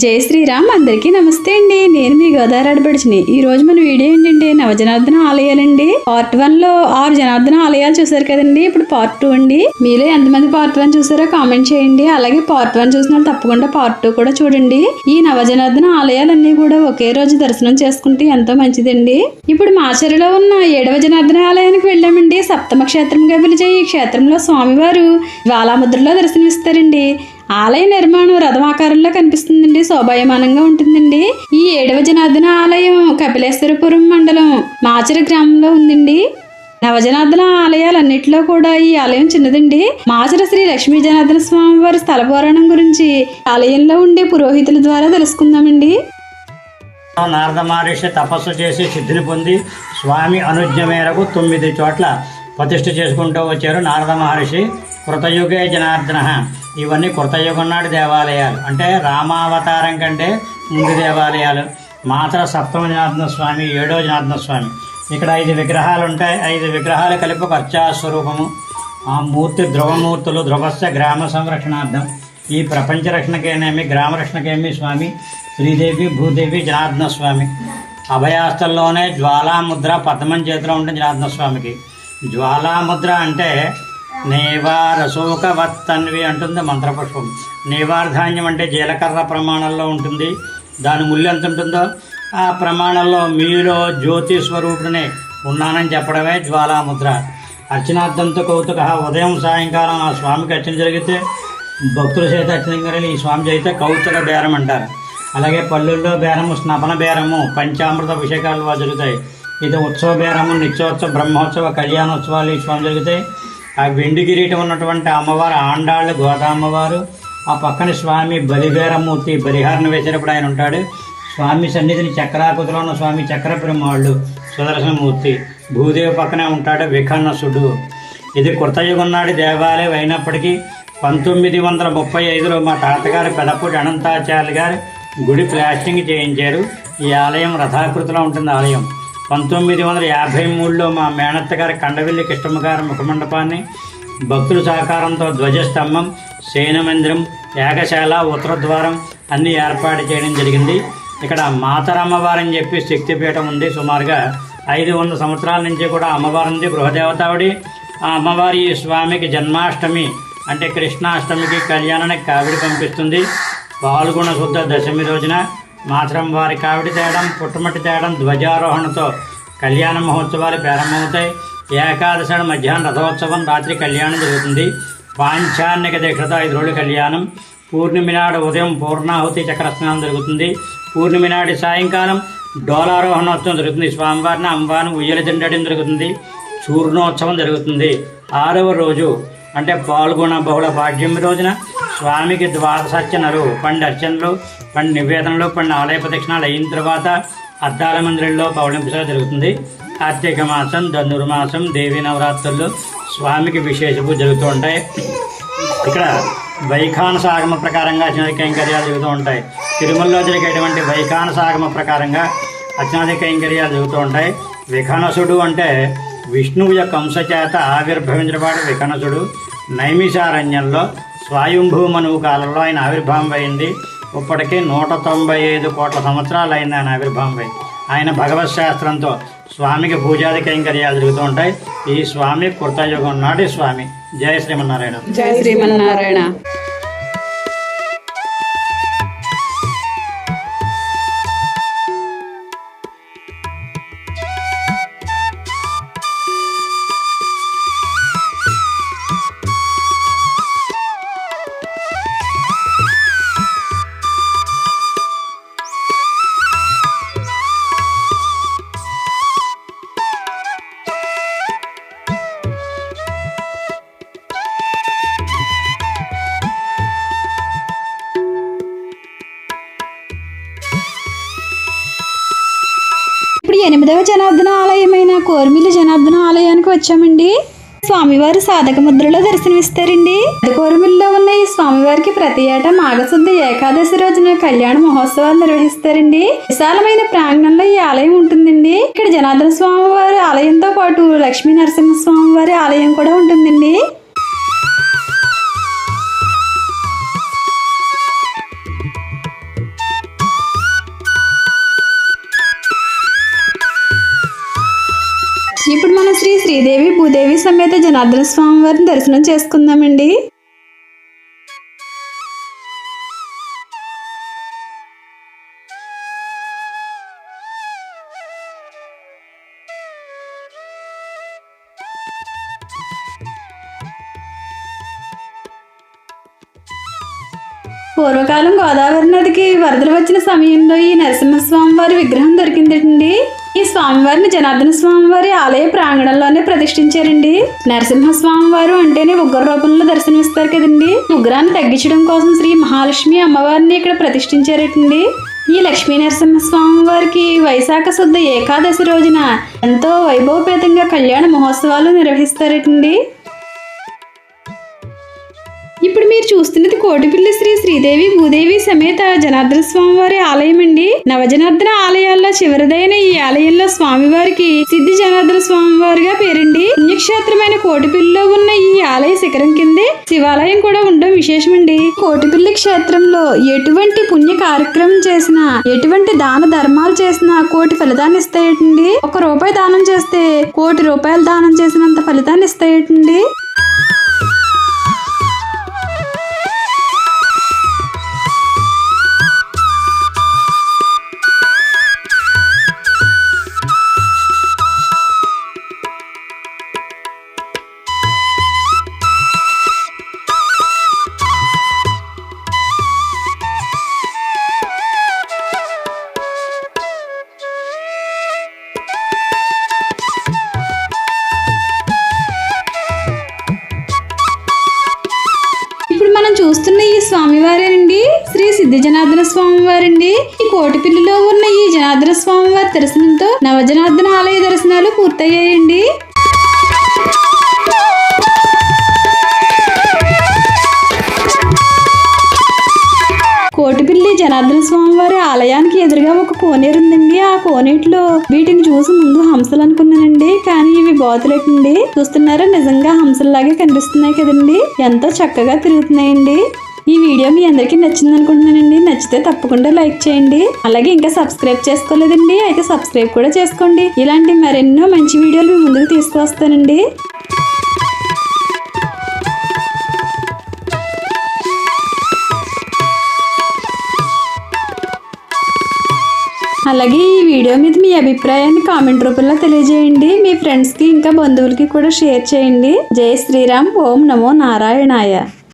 జై శ్రీరామ్ అందరికీ నమస్తే అండి. నేను మీ గోదావరి ఆడపడిచిని ఈ రోజు మన వీడియో ఏంటంటే నవజనార్దన ఆలయాలండి. పార్ట్ వన్లో ఆరు జనార్దన ఆలయాలు చూసారు కదండి. ఇప్పుడు పార్ట్ టూ అండి. మీలో ఎంతమంది పార్ట్ వన్ చూసారో కామెంట్ చేయండి. అలాగే పార్ట్ వన్ చూసిన వాళ్ళు తప్పకుండా పార్ట్ టూ కూడా చూడండి. ఈ నవజనార్దన ఆలయాలన్నీ కూడా ఒకే రోజు దర్శనం చేసుకుంటే ఎంతో మంచిదండి. ఇప్పుడు మాచర్లో ఉన్న ఏడవ జనార్దన ఆలయానికి వెళ్ళామండి. సప్తమ క్షేత్రంగా పిలిచే ఈ క్షేత్రంలో స్వామివారు జ్వాలాముద్రలో దర్శనమిస్తారండి. ఆలయ నిర్మాణం రథమాకారంలో కనిపిస్తుందండి. శోభాయమానంగా ఉంటుందండి. ఈ ఏడవ జనార్దన ఆలయం కపిలేశ్వరపురం మండలం మాచర గ్రామంలో ఉందండి. నవజనార్దన ఆలయాలన్నింటిలో కూడా ఈ ఆలయం చిన్నదండి. మాచర శ్రీ లక్ష్మీ జనార్దన స్వామి వారి స్థల పురాణం గురించి ఆలయంలో ఉండే పురోహితుల ద్వారా తెలుసుకుందామండి. నారద మహర్షి తపస్సు చేసి సిద్ధిని పొంది స్వామి అనుజ్ఞ మేరకు తొమ్మిది చోట్ల ప్రతిష్ఠ చేసుకుంటూ వచ్చారు నారద మహర్షి. కృతయుగే జనార్దన. ఇవన్నీ కృతయుగం దేవాలయాలు. అంటే రామావతారం కంటే ముందు దేవాలయాలు. మాత్ర సప్తమ జనార్దన స్వామి ఏడో జనార్దన స్వామి. ఇక్కడ ఐదు విగ్రహాలు ఉంటాయి. ఐదు విగ్రహాలు కలిపి ఒక స్వరూపము ఆ మూర్తి ధ్రువమూర్తులు ధ్రువస్య గ్రామ సంరక్షణార్థం. ఈ ప్రపంచ రక్షణకేనేమి గ్రామ రక్షణకేమి స్వామి? శ్రీదేవి భూదేవి జనార్దన స్వామి. అభయాస్తల్లోనే జ్వాలాముద్ర పద్మం చేతిలో ఉంటుంది జనార్దన స్వామికి. జ్వాలాముద్ర అంటే నేవారశోకవత్తన్వి అంటుంది మంత్రపుష్పం. నేవార్ధాన్యం అంటే జీలకర్ర ప్రమాణంలో ఉంటుంది. దాని ముళ్ళు ఎంత ఉంటుందో? ఆ ప్రమాణంలో మీలో జ్యోతి స్వరూపుడిని ఉన్నానని చెప్పడమే జ్వాలాముద్ర. అర్చనార్థంతో కౌతుక ఉదయం సాయంకాలం ఆ స్వామికి అర్చన జరిగితే భక్తుల చేత అర్చన జరిగి ఈ స్వామి చేత కౌతుక బేరం అంటారు. అలాగే పల్లెల్లో బేరము స్నపన బేరము పంచామృత అభిషేకాలు జరుగుతాయి. ఇది ఉత్సవ బేరము నిత్యోత్సవ బ్రహ్మోత్సవ కళ్యాణోత్సవాలు ఈ స్వామి జరుగుతాయి. ఆ వెండి కిరీటం ఉన్నటువంటి అమ్మవారు ఆండాళ్ళు గోదామ్మవారు ఆ పక్కన స్వామి బలిబేరమూర్తి బలిహారణ వేసేటప్పుడు ఆయన ఉంటాడు. స్వామి సన్నిధిని చక్రాకృతిలో ఉన్న స్వామి చక్ర బ్రహ్మాళ్ళు సుదర్శనమూర్తి భూదేవి పక్కనే ఉంటాడు విఖన్నసుడు ఇది కృతయుగం దేవాలయం అయినప్పటికీ పంతొమ్మిది వందల ముప్పై ఐదులో మా తాతగారు పెదపూడి అనంతాచార్య గారు గుడి ప్లాస్టింగ్ చేయించారు. ఈ ఆలయం రథాకృతిలో ఉంటుంది ఆలయం. పంతొమ్మిది వందల యాభై మూడులో మా మేనత్త గారి కండవిల్లి కృష్ణమ్మ గారి ముఖమండపాన్ని భక్తుల సహకారంతో ధ్వజస్తంభం శయనమందిరం యాగశాల ఉత్తరద్వారం అన్నీ ఏర్పాటు చేయడం జరిగింది. ఇక్కడ మాతరమ్మవారని చెప్పి శక్తిపీఠం ఉంది. సుమారుగా ఐదు వందల సంవత్సరాల నుంచి కూడా అమ్మవారు ఉంది. గృహదేవతావిడి. ఆ అమ్మవారి స్వామికి జన్మాష్టమి అంటే కృష్ణాష్టమికి కళ్యాణానికి కావిడి పంపిస్తుంది. పాల్గొన శుద్ధ దశమి రోజున మాత్రం వారి కావిడి తేయడం పుట్టమట్టి తేయడం ధ్వజారోహణతో కళ్యాణ మహోత్సవాలు ప్రారంభమవుతాయి. ఏకాదశి మధ్యాహ్నం రథోత్సవం రాత్రి కళ్యాణం జరుగుతుంది. పాంచాన్నిక దీక్షతో ఐదు రోజులు కళ్యాణం. పూర్ణిమ నాడు ఉదయం పూర్ణాహుతి చక్ర స్నానం జరుగుతుంది. పూర్ణిమ నాడు సాయంకాలం డోలారోహణోత్సవం జరుగుతుంది. స్వామివారిని అమ్మవారిని ఉయ్యల తిండడం జరుగుతుంది. చూర్ణోత్సవం జరుగుతుంది. ఆరవ రోజు అంటే పాల్గొన బహుళ పాడ్యమి రోజున స్వామికి ద్వాదశర్చనలు పండు అర్చనలు పండు నివేదనలు పండు ఆలయ ప్రదక్షిణాలు అయిన తర్వాత అద్దాల మందిరంలో పౌళింపుస జరుగుతుంది. కార్తీక మాసం ధనుర్మాసం దేవీ నవరాత్రులు స్వామికి విశేష పూజ జరుగుతూ ఉంటాయి. ఇక్కడ వైఖాన ఆగమ ప్రకారంగా అర్చనాది కైంకర్యాలు జరుగుతూ ఉంటాయి. తిరుమలలో జరిగేటువంటి వైఖానస ఆగమ ప్రకారంగా అర్చనాది కైంకర్యాలు జరుగుతూ ఉంటాయి. విఖానసుడు అంటే విష్ణువు యొక్క అంశ చేత ఆవిర్భవించబడి విఖనసుడు నైమిషారణ్యంలో స్వయంభూమనువు కాలంలో ఆయన ఆవిర్భావం అయింది ఇప్పటికీ నూట తొంభై ఐదు కోట్ల సంవత్సరాలు అయింది ఆయన ఆవిర్భావం ఆయన భగవత్ శాస్త్రంతో స్వామికి పూజాది కైంకర్యాలు జరుగుతూ ఉంటాయి. ఈ స్వామి కృతయుగం నాటి స్వామి. జయ శ్రీమన్నారాయణ. జయ శ్రీమన్నారాయణ. ఎనిమిదవ జనార్దన ఆలయమైన కోర్మిల జనార్దన ఆలయానికి వచ్చామండి. స్వామివారు సాధక ముద్రలో దర్శనమిస్తారండి. కోరమిల్లో ఉన్న ఈ స్వామివారికి ప్రతి ఏటా మాఘశుద్ధ ఏకాదశి రోజున కళ్యాణ మహోత్సవాలు నిర్వహిస్తారండి. విశాలమైన ప్రాంగణంలో ఈ ఆలయం ఉంటుందండి. ఇక్కడ జనార్దన స్వామివారి ఆలయంతో పాటు లక్ష్మీ నరసింహ స్వామివారి ఆలయం కూడా ఉంటుందండి. శ్రీదేవి సమేత జనార్దన స్వామి వారిని దర్శనం చేసుకుందామండి. పూర్వకాలం గోదావరి నదికి వరదలు వచ్చిన సమయంలో ఈ నరసింహస్వామి వారి విగ్రహం దొరికిందండి. ఈ స్వామివారిని జనార్దన స్వామివారి ఆలయ ప్రాంగణంలోనే ప్రతిష్ఠించారండి. నరసింహస్వామి వారు అంటేనే ఉగ్ర రూపంలో దర్శనమిస్తారు కదండి. ఉగ్రాన్ని తగ్గించడం కోసం శ్రీ మహాలక్ష్మి అమ్మవారిని ఇక్కడ ప్రతిష్ఠించారటండి. ఈ లక్ష్మీ నరసింహస్వామి వారికి వైశాఖ శుద్ధ ఏకాదశి రోజున ఎంతో వైభవపేతంగా కళ్యాణ మహోత్సవాలు నిర్వహిస్తారటండి. మీరు చూస్తున్నది కోటిపిల్లి శ్రీ శ్రీదేవి భూదేవి సమేత జనార్దన స్వామి వారి ఆలయం అండి నవజనార్దన ఆలయాల్లో చివరిదైన ఈ ఆలయంలో స్వామివారికి సిద్ధి జనార్దన స్వామి వారిగా పేరండి. పుణ్యక్షేత్రమైన కోటిపిల్లిలో ఉన్న ఈ ఆలయ శిఖరం కిందే శివాలయం కూడా ఉండడం విశేషమండి. కోటిపిల్లి క్షేత్రంలో ఎటువంటి పుణ్య కార్యక్రమం చేసినా ఎటువంటి దాన ధర్మాలు చేసినా కోటి ఫలితాన్ని ఇస్తాయటండి. ఒక రూపాయి దానం చేస్తే కోటి రూపాయలు దానం చేసినంత ఫలితాన్ని ఇస్తాయటండి. చూస్తున్న ఈ స్వామివారేనండి? శ్రీ సిద్ధి జనార్దన స్వామివారండి. ఈ కోటిపిల్లిలో ఉన్న ఈ జనార్దన స్వామివారి దర్శనంతో నవజనార్దన ఆలయ దర్శనాలు పూర్తయ్యాయండి. కోటిపిల్లి జనార్దన స్వామివారి ఆలయానికి ఎదురుగా ఒక కోనేరు ఉందండి. ఆ కోనేటిలో వీటిని చూసి ముందు హంసలు అనుకున్నానండి. కానీ ఇవి బాతులటండి. చూస్తున్నారా? నిజంగా హంసల్లాగే కనిపిస్తున్నాయి కదండి. ఎంతో చక్కగా తిరుగుతున్నాయండి. ఈ వీడియో మీ అందరికీ నచ్చింది అనుకుంటున్నానండి. నచ్చితే తప్పకుండా లైక్ చేయండి. అలాగే ఇంకా సబ్స్క్రైబ్ చేసుకోలేదండి. అయితే సబ్స్క్రైబ్ కూడా చేసుకోండి. ఇలాంటి మరెన్నో మంచి వీడియోలు మీ ముందుకు తీసుకువస్తానండి. అలాగే ఈ వీడియో మీద మీ అభిప్రాయాన్ని కామెంట్ రూపంలో తెలియజేయండి. మీ ఫ్రెండ్స్కి ఇంకా బంధువులకి కూడా షేర్ చేయండి. జై శ్రీరామ్ ఓం నమో నారాయణాయ.